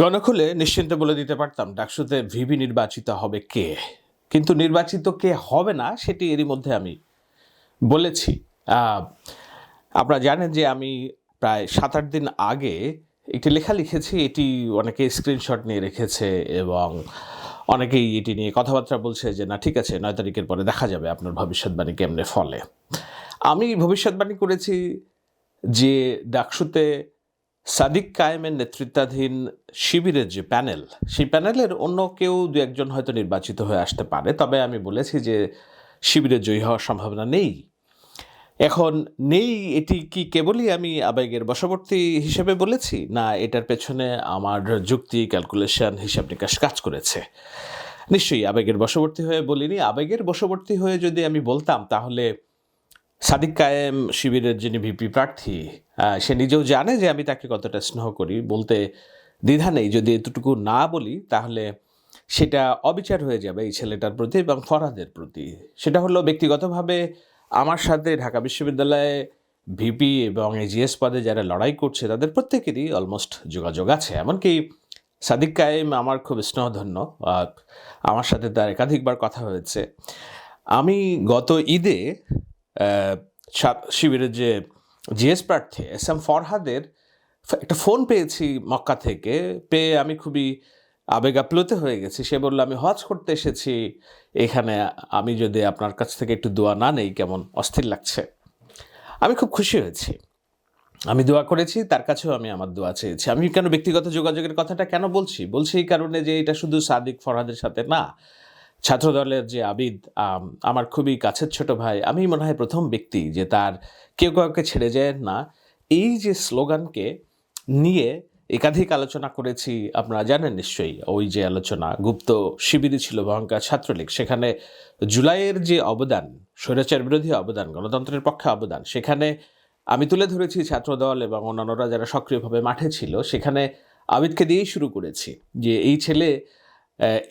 গণখুলে নিশ্চিন্তে বলে দিতে পারতাম, ডাকসুতে ভিবি নির্বাচিত হবে কে? কিন্তু নির্বাচিত কে হবে না, সেটি এরই মধ্যে আমি বলেছি। আপনারা জানেন যে আমি প্রায় সাত আট দিন আগে একটি লেখা লিখেছি, এটি অনেকে স্ক্রিনশট নিয়ে রেখেছে এবং অনেকেই এটি নিয়ে কথাবার্তা বলছে যে, না, ঠিক আছে, নয় তারিখের পরে দেখা যাবে আপনার ভবিষ্যৎবাণী কেমনে ফলে? আমি ভবিষ্যৎবাণী করেছি যে, ডাকসুতে সাদিক কায়েমের নেতৃত্বাধীন শিবিরের যে প্যানেল, সেই প্যানেলের অন্য কেউ দু একজন হয়তো নির্বাচিত হয়ে আসতে পারে। তবে আমি বলেছি যে শিবিরে জয়ী হওয়ার সম্ভাবনা নেই। এখন নেই এটি কি কেবলই আমি আবেগের বশবর্তী হিসেবে বলেছি, না এটার পেছনে আমার যুক্তি, ক্যালকুলেশন, হিসাব নিকাশ কাজ করেছে? নিশ্চয়ই আবেগের বশবর্তী হয়ে বলিনি। আবেগের বশবর্তী হয়ে যদি আমি বলতাম, তাহলে সাদিক কায়েম শিবিরের যিনি ভিপি প্রার্থী সে নিজেও জানে যে আমি তাকে কতটা স্নেহ করি। বলতে দ্বিধা নেই, যদি এতটুকু না বলি তাহলে সেটা অবিচার হয়ে যাবে এই ছেলেটার প্রতি এবং ফরাদের প্রতি। সেটা হলো ব্যক্তিগতভাবে আমার সাথে ঢাকা বিশ্ববিদ্যালয়ে ভিপি এবং এজিএস পদে যারা লড়াই করছে তাদের প্রত্যেকেরই অলমোস্ট যোগাযোগ আছে। এমনকি সাদিক কায়েম আমার খুব স্নেহধন্য আমার সাথে তার একাধিকবার কথা হয়েছে। আমি গত ঈদে শিবিরের যে জিএস প্রার্থী এস এম ফরহাদের একটা ফোন পেয়েছি মক্কা থেকে, পেয়ে আমি খুবই আবেগ আপ্লুত হয়ে গেছি। সে বলল, আমি হজ করতে এসেছি, এখানে আমি যদি আপনার কাছ থেকে একটু দোয়া না নেই, কেমন অস্থির লাগছে? আমি খুব খুশি হয়েছি। আমি দোয়া করেছি, তার কাছেও আমি আমার দোয়া চেয়েছি। আমি কেন ব্যক্তিগত যোগাযোগের কথাটা কেন বলছি? বলছি এই কারণে যে এটা শুধু সাদিক ফরহাদের সাথে না ছাত্রদলের যে আবিদ আমার খুবই কাছের ছোট ভাই আমি মনে হয় প্রথম ব্যক্তি যে তার কেউ কাউকে ছেড়ে যায় না। এই যে স্লোগানকে নিয়ে একাধিক আলোচনা করেছি, আপনারা জানেন নিশ্চয়ই, ওই যে আলোচনা, গুপ্ত শিবিরে ছিল ভয়ঙ্কর ছাত্রলীগ, সেখানে জুলাইয়ের যে অবদান, স্বৈরাচার বিরোধী অবদান, গণতন্ত্রের পক্ষে অবদান, সেখানে আমি তুলে ধরেছি ছাত্রদল এবং অন্যান্যরা যারা সক্রিয়ভাবে মাঠে ছিল, সেখানে আবিদকে দিয়েই শুরু করেছি যে এই ছেলে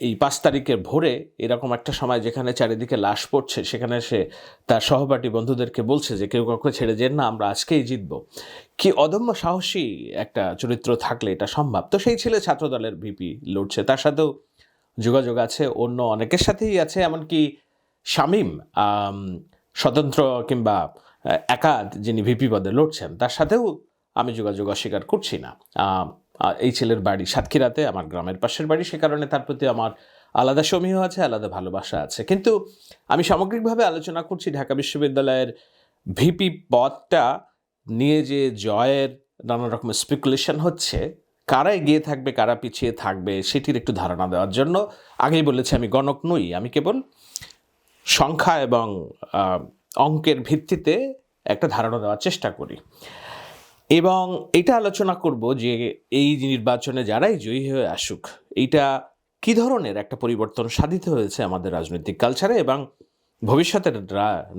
এই পাঁচ তারিখের ভোরে এরকম একটা সময় যেখানে চারিদিকে লাশ পড়ছে, সেখানে সে তার সহপাঠী বন্ধুদেরকে বলছে যে কেউ কাউকে ছেড়ে যেন না, আমরা আজকেই জিতবো। কি অদম্য সাহসী একটা চরিত্র থাকলে এটা সম্ভব? তো সেই ছেলে ছাত্রদলের ভিপি লড়ছে। তার সাথেও যোগাযোগ আছে, অন্য অনেকের সাথেই আছে, এমনকি শামীম স্বতন্ত্র কিংবা একা যিনি ভিপি পদে লড়ছেন, তার সাথেও আমি যোগাযোগ অস্বীকার করছি না। এই ছেলের বাড়ি সাতক্ষীরাতে, আমার গ্রামের পাশের বাড়ি, সে কারণে তার প্রতি আমার আলাদা সমীহ আছে, আলাদা ভালোবাসা আছে। কিন্তু আমি সামগ্রিকভাবে আলোচনা করছি ঢাকা বিশ্ববিদ্যালয়ের ভিপি পদটা নিয়ে যে জয়ের নানা রকম স্পেকুলেশন হচ্ছে, কারা এগিয়ে থাকবে, কারা পিছিয়ে থাকবে, সেটির একটু ধারণা দেওয়ার জন্য আগেই বলেছি আমি গণক নই, আমি কেবল সংখ্যা এবং অঙ্কের ভিত্তিতে একটা ধারণা দেওয়ার চেষ্টা করি। এবং এটা আলোচনা করব যে এই নির্বাচনে যারাই জয়ী হয়ে আসুক, এইটা কি ধরনের একটা পরিবর্তন সাধিত হয়েছে আমাদের রাজনৈতিক কালচারে এবং ভবিষ্যতের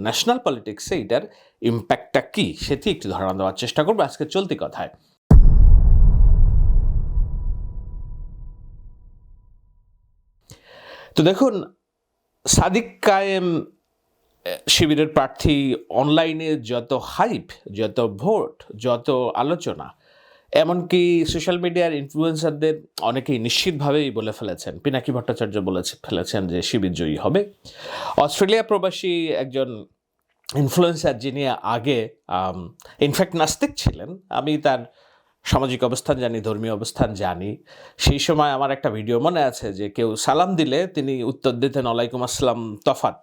ন্যাশনাল পলিটিক্সে এটার ইম্প্যাক্টটা কি? সেটি একটু ধারণা দেওয়ার চেষ্টা করব আজকে চলতি কথায়। তো দেখুন, সাদিক কায়েম শিবিরের প্রার্থী অনলাইনে যত হাইপ, যত ভোট, যত আলোচনা, এমনকি সোশ্যাল মিডিয়ার ইনফ্লুয়েন্সারদের অনেকেই নিশ্চিতভাবেই বলে ফেলেছেন, পিনাকি ভট্টাচার্য বলেছে, ফেলেছেন যে শিবির জয়ী হবে। অস্ট্রেলিয়া প্রবাসী একজন ইনফ্লুয়েন্সার যিনি আগে ইনফ্যাক্ট নাস্তিক ছিলেন, আমি তার সামাজিক অবস্থান জানি ধর্মীয় অবস্থান জানি। সেই সময় আমার একটা ভিডিও মনে আছে যে কেউ সালাম দিলে তিনি উত্তর দিতেন ওয়ালাইকুম আসসালাম তফাত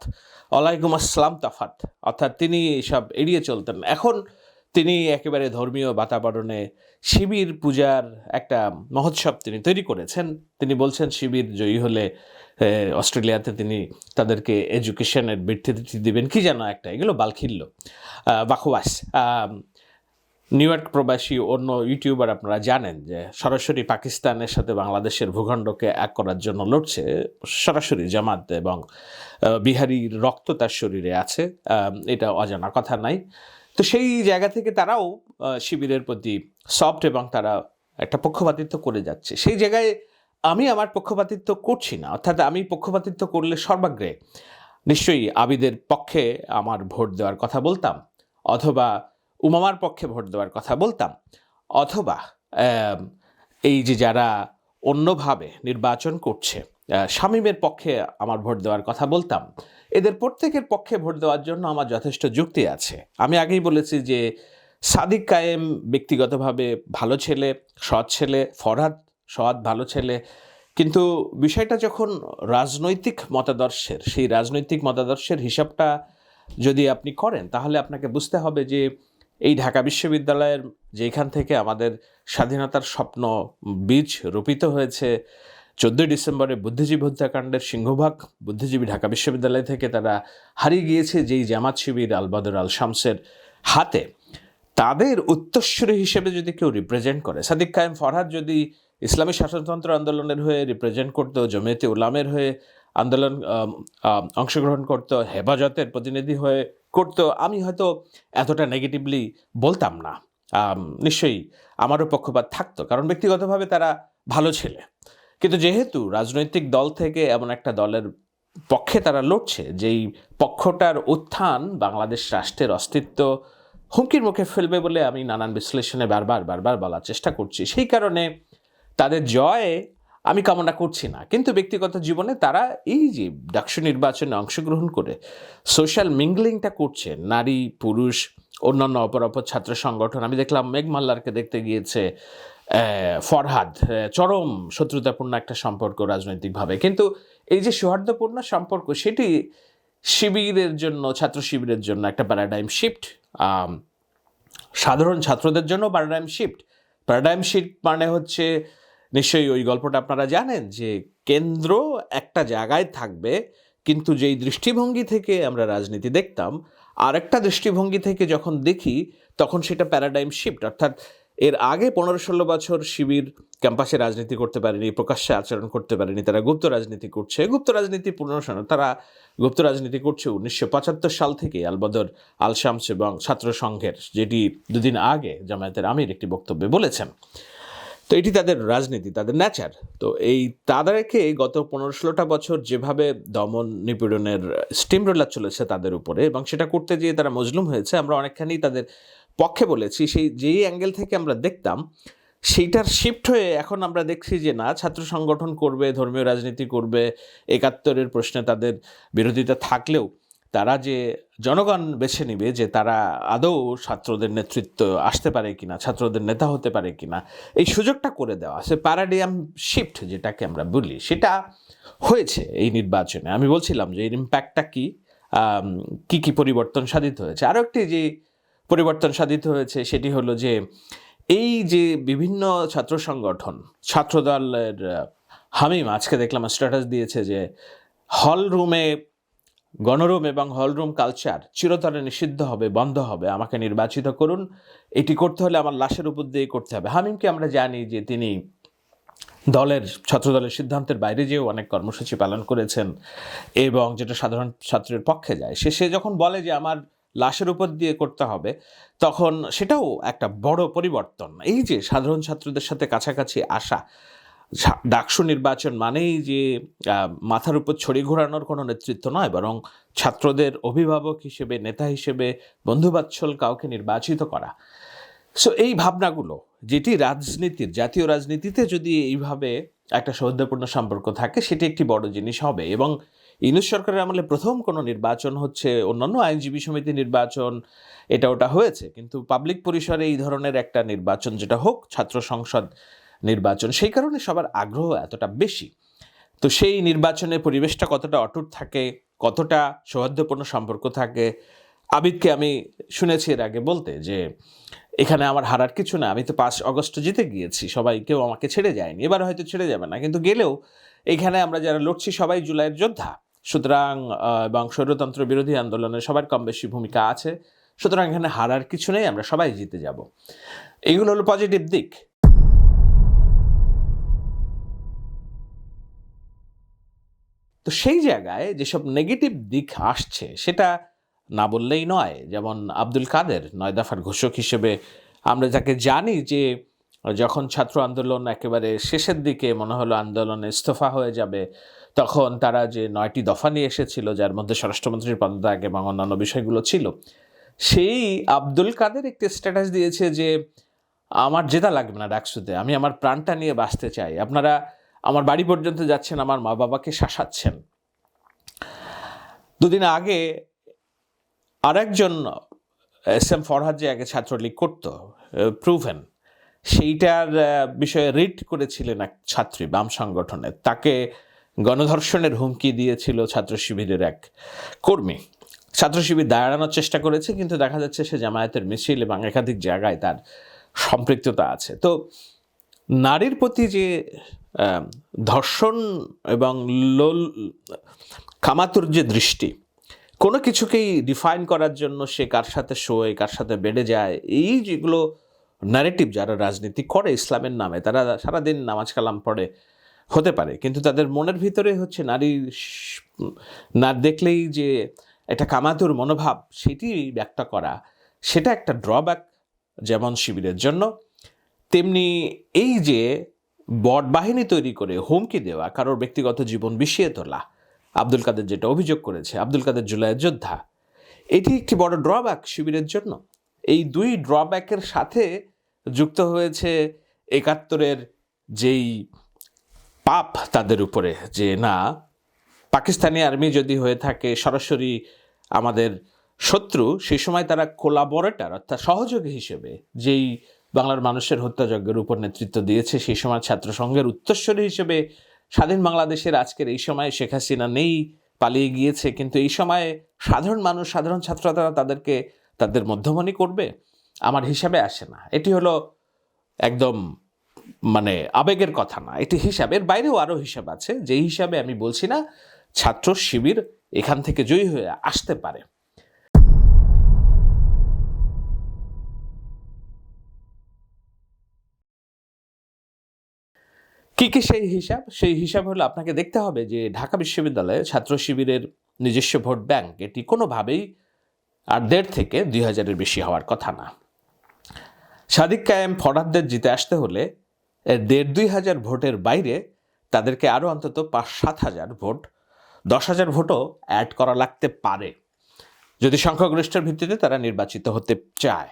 ওয়ালাইকুম আসসালাম তফাত অর্থাৎ তিনি সব এড়িয়ে চলতেন। এখন তিনি একেবারে ধর্মীয় বাতাবরণে শিবির পূজার একটা মহোৎসব তিনি তৈরি করেছেন। তিনি বলছেন শিবির জয়ী হলে অস্ট্রেলিয়াতে তিনি তাদেরকে এডুকেশনের বৃত্তি দিবেন। কি যেন একটা এগুলো বালখিল্য। আম, নিউ ইয়র্ক প্রবাসী অন্য ইউটিউবার আপনারা জানেন যে সরাসরি পাকিস্তানের সাথে বাংলাদেশের ভূখণ্ডকে এক করার জন্য লড়ছে সরাসরি জামাত এবং বিহারির রক্ত তার শরীরে আছে। এটা অজানা কথা নাই। তো সেই জায়গা থেকে তারাও শিবিরের প্রতি সফট এবং তারা একটা পক্ষপাতিত্ব করে যাচ্ছে। সেই জায়গায় আমি আমার পক্ষপাতিত্ব করছি না, অর্থাৎ আমি পক্ষপাতিত্ব করলে সর্বাগ্রে নিশ্চয়ই আবিদের পক্ষে আমার ভোট দেওয়ার কথা বলতাম, অথবা উমামার পক্ষে ভোট দেওয়ার কথা বলতাম। অথবা এই যে যারা অন্যভাবে নির্বাচন করছে শামীমের পক্ষে আমার ভোট দেওয়ার কথা বলতাম। এদের প্রত্যেকের পক্ষে ভোট দেওয়ার জন্য আমার যথেষ্ট যুক্তি আছে। আমি আগেই বলেছি যে সাদিক কায়েম ব্যক্তিগতভাবে ভালো ছেলে, সৎ ছেলে, ফরহাদ সৎ ভালো ছেলে। কিন্তু বিষয়টা যখন রাজনৈতিক মতাদর্শের, সেই রাজনৈতিক মতাদর্শের হিসাবটা যদি আপনি করেন, তাহলে আপনাকে বুঝতে হবে যে এই ঢাকা বিশ্ববিদ্যালয়ের যেখান থেকে আমাদের স্বাধীনতার স্বপ্ন বীজ রোপিত হয়েছে, চোদ্দোই ডিসেম্বরে বুদ্ধিজীবী হত্যাকাণ্ডের সিংহভাগ। বুদ্ধিজীবী ঢাকা বিশ্ববিদ্যালয় থেকে তারা হারিয়ে গিয়েছে যেই জামাত শিবির আলবাদর আল শামসের হাতে। তাদের উত্তরসূরি হিসেবে যদি কেউ রিপ্রেজেন্ট করে, সাদিক কায়েম ফরহাদ যদি ইসলামী শাসনতন্ত্র আন্দোলনের হয়ে রিপ্রেজেন্ট করতো, জমিয়তে উলামের হয়ে আন্দোলন অংশগ্রহণ করতো, হেফাজতের প্রতিনিধি হয়ে করতো, আমি হয়তো এতটা নেগেটিভলি বলতাম না। নিশ্চয়ই আমারও পক্ষপাত থাকতো, কারণ ব্যক্তিগতভাবে তারা ভালো ছেলে। কিন্তু যেহেতু রাজনৈতিক দল থেকে এমন একটা দলের পক্ষে তারা লড়ছে, যেই পক্ষটার উত্থান বাংলাদেশ রাষ্ট্রের অস্তিত্ব হুমকির মুখে ফেলবে বলে আমি নানান বিশ্লেষণে বারবার বারবার বলার চেষ্টা করছি। সেই কারণে তাদের জয়ে আমি কামনা করছি না। কিন্তু ব্যক্তিগত জীবনে তারা এই যে ডাকসু নির্বাচনে অংশগ্রহণ করে সোশ্যাল মিংলিংটা করছে। নারী, পুরুষ, অন্যান্য অপর অপর ছাত্র সংগঠন। আমি দেখলাম মেঘ মাল্লারকে দেখতে গিয়েছে ফরহাদ। চরম শত্রুতাপূর্ণ একটা সম্পর্ক রাজনৈতিকভাবে। কিন্তু এই যে সৌহার্দ্যপূর্ণ সম্পর্ক, সেটি শিবিরের জন্য, ছাত্র শিবিরের জন্য একটা প্যারাডাইম শিফট সাধারণ ছাত্রদের জন্য প্যারাডাইম শিফট প্যারাডাইম শিফট মানে হচ্ছে নিশ্চয়ই ওই গল্পটা আপনারা জানেন যে কেন্দ্র একটা জায়গায় থাকবে, কিন্তু যেই দৃষ্টিভঙ্গি থেকে আমরা রাজনীতি দেখতাম, আরেকটা দৃষ্টিভঙ্গি থেকে যখন দেখি, তখন সেটা প্যারাডাইম শিফট অর্থাৎ এর আগে পনেরো ষোলো বছর শিবির ক্যাম্পাসে রাজনীতি করতে পারেনি, প্রকাশ্যে আচরণ করতে পারেনি, তারা গুপ্ত রাজনীতি করছে। গুপ্ত রাজনীতি পুনর্শন তারা গুপ্ত রাজনীতি করছে উনিশশো পঁচাত্তর সাল থেকে আলবদর আল শামস এবং ছাত্র সংঘের, যেটি দুদিন আগে জামায়াতের আমির একটি বক্তব্যে বলেছেন। তো এটি তাদের রাজনীতি, তাদের ন্যাচার তো এই তাদেরকে গত পনেরো ষোলোটা বছর যেভাবে দমন নিপীড়নের স্টিম রোলার চলেছে তাদের উপরে এবং সেটা করতে গিয়ে তারা মজলুম হয়েছে, আমরা অনেকখানি তাদের পক্ষে বলেছি। সেই যেই অ্যাঙ্গেল থেকে আমরা দেখতাম, সেইটার শিফট হয়ে এখন আমরা দেখছি যে না, ছাত্র সংগঠন করবে, ধর্মীয় রাজনীতি করবে, একাত্তরের প্রশ্নে তাদের বিরোধিতা থাকলেও তারা যে জনগণ বেছে নিবে যে তারা আদৌ ছাত্রদের নেতৃত্ব আসতে পারে কিনা, ছাত্রদের নেতা হতে পারে কিনা, এই সুযোগটা করে দেওয়া সে প্যারাডিয়াম শিফট যেটাকে আমরা বলি, সেটা হয়েছে এই নির্বাচনে। আমি বলছিলাম যে এর ইম্প্যাক্টটা কি কি কি পরিবর্তন সাধিত হয়েছে। আরও একটি যে পরিবর্তন সাধিত হয়েছে সেটি হলো যে এই যে বিভিন্ন ছাত্র সংগঠন, ছাত্রদলের হামিম আজকে দেখলাম স্ট্যাটাস দিয়েছে যে হল রুমে গণরুম এবং হলরুম কালচার চিরতরে নিষিদ্ধ হবে, বন্ধ হবে। আমাকে নির্বাচিত করুন। এটি করতে হলে আমার লাশের উপর দিয়ে করতে হবে। হামিমকে আমরা জানি যে তিনি দলের, ছাত্রদলের সিদ্ধান্তের বাইরে যেও অনেক কর্মসূচি পালন করেছেন এবং যেটা সাধারণ ছাত্রের পক্ষে যায়। সে সে যখন বলে যে আমার লাশের উপর দিয়ে করতে হবে, তখন সেটাও একটা বড় পরিবর্তন। এই যে সাধারণ ছাত্রদের সাথে কাছাকাছি আসা ডাকসু নির্বাচন মানেই যে মাথার উপর ছড়ি ঘোরানোর কোনো নেতৃত্ব নয়, বরং ছাত্রদের অভিভাবক হিসেবে, নেতা হিসেবে, বন্ধুবাৎসল কাউকে নির্বাচিত করা। সো এই ভাবনাগুলো, যেটি রাজনীতির, জাতীয় রাজনীতিতে যদি এইভাবে একটা সৌহার্দ্যপূর্ণ সম্পর্ক থাকে, সেটি একটি বড় জিনিস হবে এবং ইউনুস সরকারের আমলে প্রথম কোনো নির্বাচন হচ্ছে অন্যান্য আইনজীবী সমিতি নির্বাচন, এটা ওটা হয়েছে। কিন্তু পাবলিক পরিসরে এই ধরনের একটা নির্বাচন যেটা হোক, ছাত্র সংসদ নির্বাচন, সেই কারণে সবার আগ্রহ এতটা বেশি। তো সেই নির্বাচনের পরিবেশটা কতটা অটুট থাকে, কতটা সৌহার্দ্যপূর্ণ সম্পর্ক থাকে? আবিদকে আমি শুনেছি এর আগে বলতে যে, এখানে আমার হারার কিছু না, আমি তো পাঁচ অগস্ট জিতে গিয়েছি, সবাই কেউ আমাকে ছেড়ে যায়নি। এবার হয়তো ছেড়ে যাবে না, কিন্তু গেলেও এখানে আমরা যারা লড়ছি সবাই জুলাইয়ের যোদ্ধা। সুতরাং এবং স্বৈরতন্ত্র বিরোধী আন্দোলনে সবার কম বেশি ভূমিকা আছে। সুতরাং এখানে হারার কিছু নেই, আমরা সবাই জিতে যাব। এইগুলো হলো পজিটিভ দিক। তো সেই জায়গায় যেসব নেগেটিভ দিক আসছে, সেটা না বললেই নয়। যেমন আব্দুল কাদের নয় দফার ঘোষক হিসেবে আমরা যাকে জানি যে যখন ছাত্র আন্দোলন একেবারে শেষের দিকে মনে হলো আন্দোলনে ইস্তফা হয়ে যাবে, তখন তারা যে নয়টি দফা নিয়ে এসেছিল, যার মধ্যে স্বরাষ্ট্রমন্ত্রীর পদত্যাগ এবং অন্যান্য বিষয়গুলো ছিল, সেই আব্দুল কাদের একটি স্ট্যাটাস দিয়েছে যে, আমার জেতা লাগবে না ডাকসুতে আমি আমার প্রাণটা নিয়ে বাঁচতে চাই। আপনারা আমার বাড়ি পর্যন্ত যাচ্ছেন, আমার মা বাবাকে শাসাচ্ছেন। দুদিন আগে আরেকজন এস এম ফরহাদ যে আগে ছাত্রলীগ করতো প্রুভেন সেইটার বিষয়ে রিট করেছিলেন এক ছাত্রী বাম সংগঠনের তাকে গণধর্ষণের হুমকি দিয়েছিল ছাত্র শিবিরের এক কর্মী। ছাত্র শিবির দাঁড়ানোর চেষ্টা করেছে, কিন্তু দেখা যাচ্ছে সে জামায়াতের মিছিল এবং একাধিক জায়গায় তার সম্পৃক্ততা আছে। তো নারীর প্রতি যে ধর্ষণ এবং লোল কামাতুর যে দৃষ্টি, কোনো কিছুকেই ডিফাইন করার জন্য সে কার সাথে শোয়, কার সাথে বেড়ে যায়, এই যেগুলো ন্যারেটিভ যারা রাজনীতি করে ইসলামের নামে, তারা সারাদিন নামাজ কালাম পড়ে, হতে পারে। কিন্তু তাদের মনের ভিতরে হচ্ছে নারী না দেখলেই যে একটা কামাতুর মনোভাব, সেটি ব্যক্ত করা, সেটা একটা ড্রব্যাক যেমন শিবিরের জন্য। তেমনি এই যে বট বাহিনী তৈরি করে হুমকি দেওয়া, কারোর ব্যক্তিগত জীবন বিষিয়ে তোলা, আব্দুল কাদের যেটা অভিযোগ করেছে, আব্দুল কাদের জুলাইয়ের যোদ্ধা, এটি একটি বড় ড্রব্যাক শিবিরের জন্য। এই দুই ড্রব্যাকের সাথে যুক্ত হয়েছে একাত্তরের যেই পাপ তাদের উপরে, যে না, পাকিস্তানি আর্মি যদি হয়ে থাকে, সরাসরি আমাদের শত্রু, সেই সময় তারা কোলাবরেটার অর্থাৎ সহযোগী হিসেবে যেই বাংলার মানুষের হত্যাযজ্ঞের উপর নেতৃত্ব দিয়েছে সেই সময় ছাত্র সংঘের উত্তরস্বরী হিসেবে। স্বাধীন বাংলাদেশের আজকের এই সময়ে শেখ হাসিনা নেই, পালিয়ে গিয়েছে। কিন্তু এই সময়ে সাধারণ মানুষ, সাধারণ ছাত্ররা তাদেরকে তাদের মধ্যমণি করবে? আমার হিসাবে আসে না। এটি হলো একদম মানে আবেগের কথা না। এটি হিসাব, এর বাইরেও আরও হিসাব আছে। যেই হিসাবে আমি বলছি না, ছাত্র শিবির এখান থেকে জয়ী হয়ে আসতে পারে। কি কি সেই হিসাব? সেই হিসাব হলো আপনাকে দেখতে হবে যে ঢাকা বিশ্ববিদ্যালয়ে ছাত্র শিবিরের নিজস্ব ভোট ব্যাংক এটি কোনোভাবেই আর দেড় থেকে দুই হাজারের বেশি হওয়ার কথা না। সাদিক কায়েম ফরাদদের জিতে আসতে হলে দেড় দুই হাজার ভোটের বাইরে তাদেরকে আরও অন্তত পাঁচ সাত হাজার ভোট, দশ হাজার ভোটও অ্যাড করা লাগতে পারে, যদি সংখ্যাগরিষ্ঠের ভিত্তিতে তারা নির্বাচিত হতে চায়।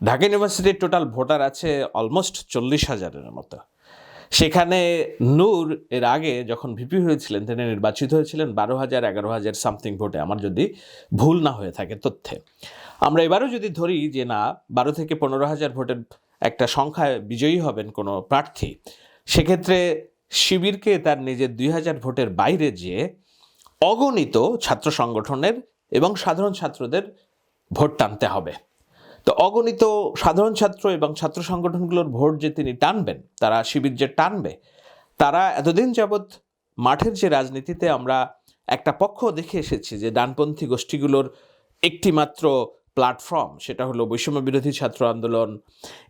ঢাকা ইউনিভার্সিটির টোটাল ভোটার আছে অলমোস্ট চল্লিশ হাজারের মতো। সেখানে নূর এর আগে যখন ভিপি হয়েছিলেন, তিনি নির্বাচিত হয়েছিলেন বারো হাজার এগারো হাজার সামথিং ভোটে। আমার যদি ভুল না হয়ে থাকে তথ্যে। আমরা এবারও যদি ধরি যে না, বারো থেকে পনেরো হাজার ভোটের একটা সংখ্যায় বিজয়ী হবেন কোনো প্রার্থী, সেক্ষেত্রে শিবিরকে তার নিজের দুই হাজার ভোটের বাইরে যেয়ে অগণিত ছাত্র সংগঠনের এবং সাধারণ ছাত্রদের ভোট টানতে হবে। তো অগণিত সাধারণ ছাত্র এবং ছাত্র সংগঠনগুলোর ভোট যে তিনি টানবেন, তারা শিবির যে টানবে, তারা এতদিন যাবৎ মাঠের যে রাজনীতিতে আমরা একটা পক্ষ দেখে এসেছি যে ডানপন্থী গোষ্ঠীগুলোর একটি মাত্র প্ল্যাটফর্ম সেটা হলো বৈষম্য বিরোধী ছাত্র আন্দোলন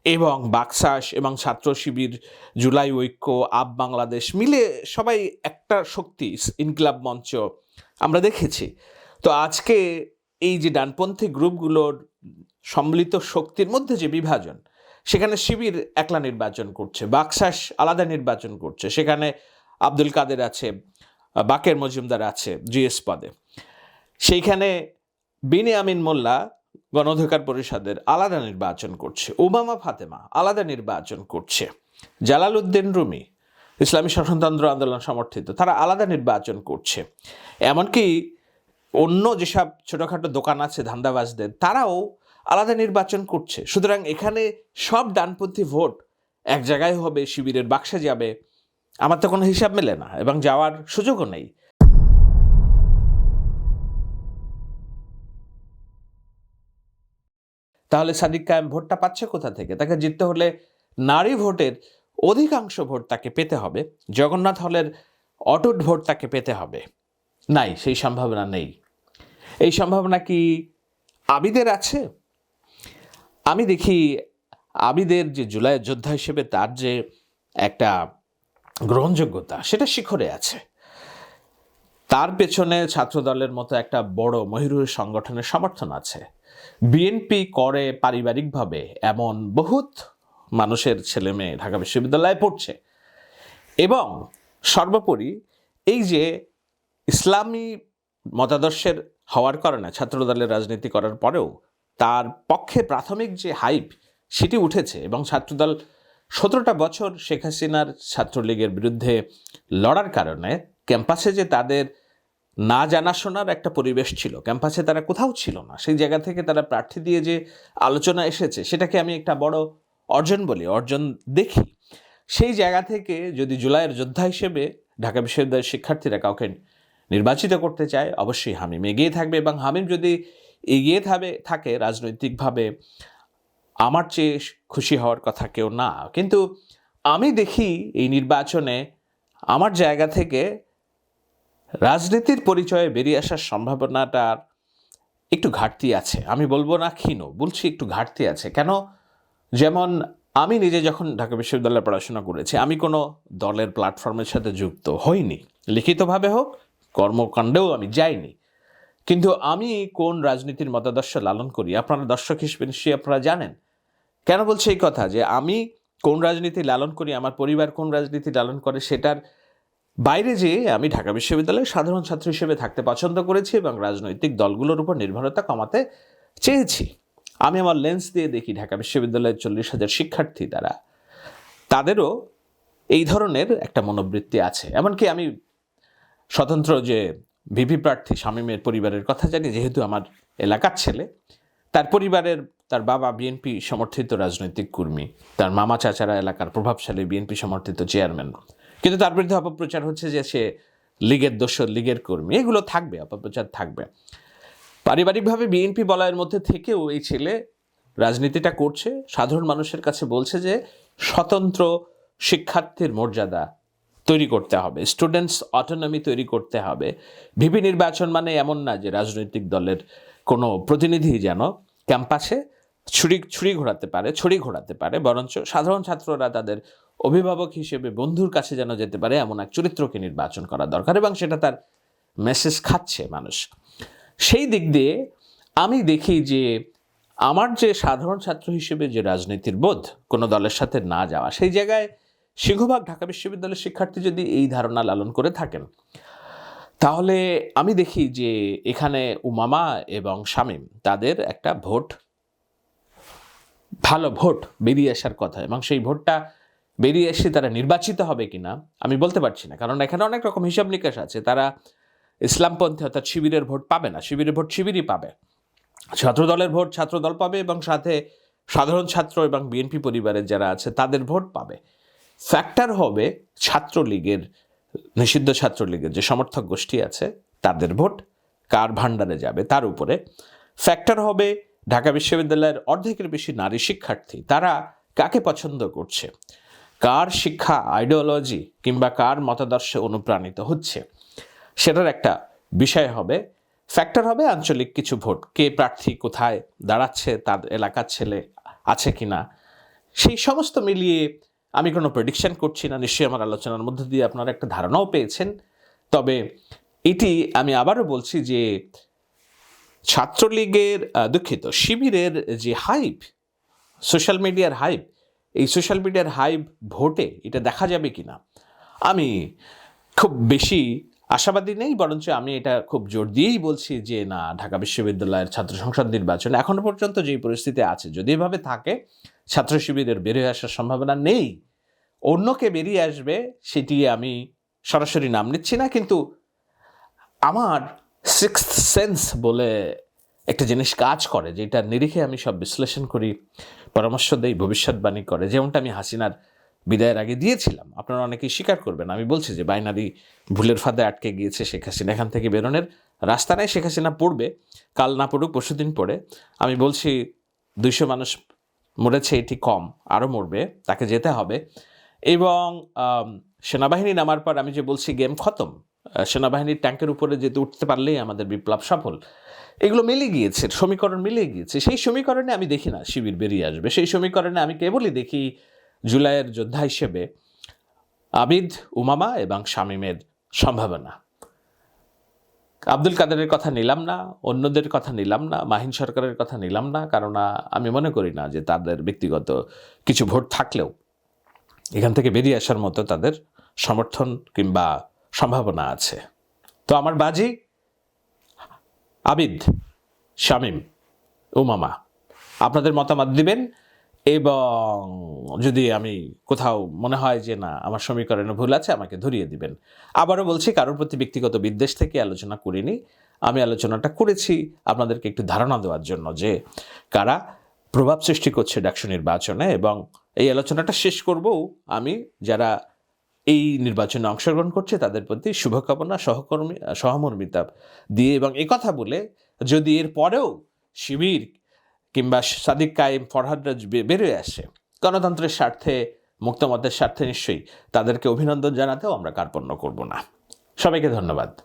এবং বাকসাস এবং ছাত্র শিবির, জুলাই ঐক্য, আপ বাংলাদেশ মিলে সবাই একটা শক্তি, ইনকিলাব মঞ্চ আমরা দেখেছি। তো আজকে এই যে ডানপন্থী গ্রুপগুলোর সম্মিলিত শক্তির মধ্যে যে বিভাজন, সেখানে শিবির একলা নির্বাচন করছে বাকশাস আলাদা নির্বাচন করছে, সেখানে আব্দুল কাদের আছে বাকের মজুমদার আছে জিএস পদে। সেইখানে বিনি আমিন মোল্লা গণ অধিকার পরিষদের আলাদা নির্বাচন করছে ওবামা ফাতেমা আলাদা নির্বাচন করছে, জালাল উদ্দিন রুমি, ইসলামী শাসনতন্ত্র আন্দোলন সমর্থিত, তারা আলাদা নির্বাচন করছে। এমনকি অন্য যেসব ছোটোখাটো দোকান আছে ধান্দাবাজদের, তারাও আলাদা নির্বাচন করছে। সুতরাং এখানে সব ডানপন্থী ভোট এক জায়গায় হবে, শিবিরের বাক্সে যাবে। আমার তো কোনো হিসাব মেলে না এবং যাওয়ার সুযোগও নেই। তাহলে সাদিক কায়েম ভোটটা পাচ্ছে কোথা থেকে? তাকে জিততে হলে নারী ভোটের অধিকাংশ ভোট তাকে পেতে হবে। জগন্নাথ হলের অটুট ভোট তাকে পেতে হবে। নাই, সেই সম্ভাবনা নেই। এই সম্ভাবনা কি আবিদের আছে? আমি দেখি আবিদের যে জুলাই যোদ্ধা হিসেবে তার যে একটা গ্রহণযোগ্যতা, সেটা শিখরে আছে। তার পেছনে ছাত্রদলের মতো একটা বড় মহিরুহ সংগঠনের সমর্থন আছে। বিএনপি করে পারিবারিকভাবে এমন বহুত মানুষের ছেলে মেয়ে ঢাকা বিশ্ববিদ্যালয়ে পড়ছে। এবং সর্বোপরি এই যে ইসলামী মতাদর্শের হওয়ার কারণে ছাত্রদলের রাজনীতি করার পরেও তার পক্ষে প্রাথমিক যে হাইপ, সেটি উঠেছে এবং ছাত্রদল সতেরোটা বছর শেখ হাসিনার ছাত্রলীগের বিরুদ্ধে লড়ার কারণে ক্যাম্পাসে যে তাদের না জানাশোনার একটা পরিবেশ ছিল, ক্যাম্পাসে তারা কোথাও ছিল না, সেই জায়গা থেকে তারা প্রার্থী দিয়ে যে আলোচনা এসেছে, সেটাকে আমি একটা বড় অর্জন বলি, অর্জন দেখি। সেই জায়গা থেকে যদি জুলাইয়ের যোদ্ধা হিসেবে ঢাকা বিশ্ববিদ্যালয়ের শিক্ষার্থীরা কাউকে নির্বাচিত করতে চায়, অবশ্যই হামিম এগিয়ে থাকবে এবং হামিম যদি এগিয়ে থাকবে থাকে রাজনৈতিকভাবে। আমার চেয়ে খুশি হওয়ার কথা কেউ না। কিন্তু আমি দেখি এই নির্বাচনে আমার জায়গা থেকে রাজনীতির পরিচয়ে বেরিয়ে আসার সম্ভাবনাটার একটু ঘাটতি আছে। আমি বলব না ক্ষীণ, বলছি একটু ঘাটতি আছে। কেন? যেমন আমি নিজে যখন ঢাকা বিশ্ববিদ্যালয়ে পড়াশোনা করেছি, আমি কোনো দলের প্ল্যাটফর্মের সাথে যুক্ত হইনি। লিখিতভাবে হোক, কর্মকাণ্ডেও আমি যাইনি। কিন্তু আমি কোন রাজনীতির মতাদর্শ লালন করি? আপনারা দর্শক হিসেবে নিশ্চয়ই আপনারা জানেন। কেন বলছে এই কথা? যে আমি কোন রাজনীতি লালন করি, আমার পরিবার কোন রাজনীতি লালন করে, সেটার বাইরে যেয়ে আমি ঢাকা বিশ্ববিদ্যালয়ে সাধারণ ছাত্র হিসেবে থাকতে পছন্দ করেছি এবং রাজনৈতিক দলগুলোর উপর নির্ভরতা কমাতে চেয়েছি। আমি আমার লেন্স দিয়ে দেখি ঢাকা বিশ্ববিদ্যালয়ের চল্লিশ হাজার শিক্ষার্থী তারা। তাদেরও এই ধরনের একটা মনোবৃত্তি আছে। এমনকি আমি স্বতন্ত্র যে ভিপি প্রার্থী শামীমের পরিবারের কথা জানি, যেহেতু আমার এলাকার ছেলে। তার পরিবারের, তার বাবা বিএনপি সমর্থিত রাজনৈতিক কর্মী, তার মামা চাচারা এলাকার প্রভাবশালী বিএনপি সমর্থিত চেয়ারম্যান। কিন্তু তার বিরুদ্ধে অপপ্রচার হচ্ছে যে সে লীগের দোষর, লীগের কর্মী, এগুলো থাকবে, অপপ্রচার থাকবে। পারিবারিকভাবে বিএনপি বলয়ের মধ্যে থেকেও এই ছেলে রাজনীতিটা করছে। সাধারণ মানুষের কাছে বলছে যে স্বতন্ত্র শিক্ষার্থীর মর্যাদা তৈরি করতে হবে স্টুডেন্টস অটোনমি তৈরি করতে হবে। ভিপি নির্বাচন মানে এমন না যে রাজনৈতিক দলের কোনো প্রতিনিধি যেন ক্যাম্পাসে ছুরি ছুরি ঘোরাতে পারে, ছড়ি ঘোরাতে পারে, বরঞ্চ সাধারণ ছাত্ররা তাদের অভিভাবক হিসেবে বন্ধুর কাছে যেন যেতে পারে, এমন এক চরিত্রকে নির্বাচন করা দরকার এবং সেটা তার মেসেজ খাচ্ছে মানুষ। সেই দিক দিয়ে আমি দেখি যে আমার যে সাধারণ ছাত্র হিসেবে যে রাজনীতির বোধ কোনো দলের সাথে না যাওয়া, সেই জায়গায় সিংহভাগ ঢাকা বিশ্ববিদ্যালয়ের শিক্ষার্থী যদি এই ধারণা লালন করে থাকেন, তাহলে আমি দেখি যে এখানে উমামা এবং শামীম তাদের একটা ভোট, ভালো ভোট বেরিয়ে আসার কথা এবং সেই ভোটটা বেরিয়ে এসে তারা নির্বাচিত হবে কিনা আমি বলতে পারছি না। কারণ এখানে অনেক রকম হিসাব নিকাশ আছে। তারা ইসলামপন্থী অর্থাৎ শিবিরের ভোট পাবে না, শিবিরের ভোট শিবিরই পাবে। ছাত্রদলের ভোট ছাত্রদল পাবে এবং সাথে সাধারণ ছাত্র এবং বিএনপি পরিবারের যারা আছে তাদের ভোট পাবে। ফ্যাক্টর হবে ছাত্রলীগের, নিষিদ্ধ ছাত্রলীগের যে সমর্থক গোষ্ঠী আছে, তাদের ভোট, কার ভাণ্ডারে যাবে, তার উপরে। ফ্যাক্টর হবে ঢাকা বিশ্ববিদ্যালয়ের অর্ধেকের বেশি নারী শিক্ষার্থী, তারা কাকে পছন্দ করছে? কার শিক্ষা আইডিওলজি কিংবা কার মতাদর্শে অনুপ্রাণিত হচ্ছে? সেটার একটা বিষয় হবে। ফ্যাক্টর হবে আঞ্চলিক কিছু ভোট, কে প্রার্থী কোথায় দাঁড়াচ্ছে, তার এলাকার ছেলে আছে কি না সেই সমস্ত মিলিয়ে আমি কোনো প্রেডিকশান করছি না, নিশ্চয়ই আমার আলোচনার মধ্যে দিয়ে আপনারা একটা ধারণাও পেয়েছেন। তবে এটি আমি আবারও বলছি যে ছাত্রলীগের দুঃখিত, শিবিরের যে হাইপ সোশ্যাল মিডিয়ার হাইপ এই সোশ্যাল মিডিয়ার হাইপ ভোটে এটা দেখা যাবে কি না আমি খুব বেশি আশাবাদী নেই, বরঞ্চ আমি এটা খুব জোর দিয়েই বলছি যে, না, ঢাকা বিশ্ববিদ্যালয়ের ছাত্র সংসদ নির্বাচন এখনও পর্যন্ত যেই পরিস্থিতি আছে, যদি এভাবে থাকে, ছাত্র শিবিরের বেরিয়ে আসার সম্ভাবনা নেই। অন্যকে বেরিয়ে আসবে, সেটি আমি সরাসরি নাম নিচ্ছি না, কিন্তু আমার সিক্স সেন্স বলে একটা জিনিস কাজ করে, যেটা নিরিখে আমি সব বিশ্লেষণ করি, পরামর্শ দেই, ভবিষ্যৎবাণী করে। যেমনটা আমি হাসিনার বিদায়ের আগে দিয়েছিলাম। আপনারা অনেকেই স্বীকার করবেন। আমি বলছি যে বাইনারি ভুলের ফাঁদে আটকে গিয়েছে শেখ হাসিনা। এখান থেকে বেরোনের রাস্তা নেই শেখ হাসিনা পড়বে। কাল না পড়ুক পরশুদিন পড়ে। আমি বলছি, দুইশো মানুষ মরেছে, এটি কম আরও মরবে, তাকে যেতে হবে। এবং সেনাবাহিনী নামার পর আমি যে বলছি, গেম খতম। সেনাবাহিনীর ট্যাঙ্কের উপরে যেতে উঠতে পারলেই আমাদের বিপ্লব সফল। এগুলো মিলে গিয়েছে, সমীকরণ মিলে গিয়েছে। সেই সমীকরণে আমি দেখি না শিবির বেরিয়ে আসবে। সেই সমীকরণে আমি কেবলই দেখি জুলাইয়ের যোদ্ধা হিসেবে আবিদ, উমামা এবং শামীমের সম্ভাবনা। আব্দুল কাদেরের কথা নিলাম না, অন্যদের কথা নিলাম না, মাহিন সরকারের কথা নিলাম না কারণ আমি মনে করি না যে তাদের ব্যক্তিগত কিছু ভোট থাকলেও এখান থেকে বেরিয়ে আসার মতো তাদের সমর্থন কিংবা সম্ভাবনা আছে। তো আমার বাজি আবিদ, শামীম, উমামা। আপনাদের মতামত দিবেন? এবং যদি আমি কোথাও মনে হয় যে না, আমার সমীকরণে ভুল আছে, আমাকে ধরিয়ে দিবেন। আবারও বলছি, কারোর প্রতি ব্যক্তিগত বিদ্বেষ থেকে আলোচনা করিনি। আমি আলোচনাটা করেছি আপনাদেরকে একটু ধারণা দেওয়ার জন্য যে কারা প্রভাব সৃষ্টি করছে ডাকসু নির্বাচনে এবং এই আলোচনাটা শেষ করব আমি, যারা এই নির্বাচনে অংশগ্রহণ করছে তাদের প্রতি শুভকামনা, সহকর্মী, সহমর্মিতা দিয়ে এবং কথা বলে যদি এর পরেও শিবির কিংবা সাদিক কায়েম ফরহাদরাজ বেরিয়ে আসে। গণতন্ত্রের স্বার্থে, মুক্তমতের স্বার্থে নিশ্চয়ই তাদেরকে অভিনন্দন জানাতেও আমরা কার্পণ্য করব না। সবাইকে ধন্যবাদ।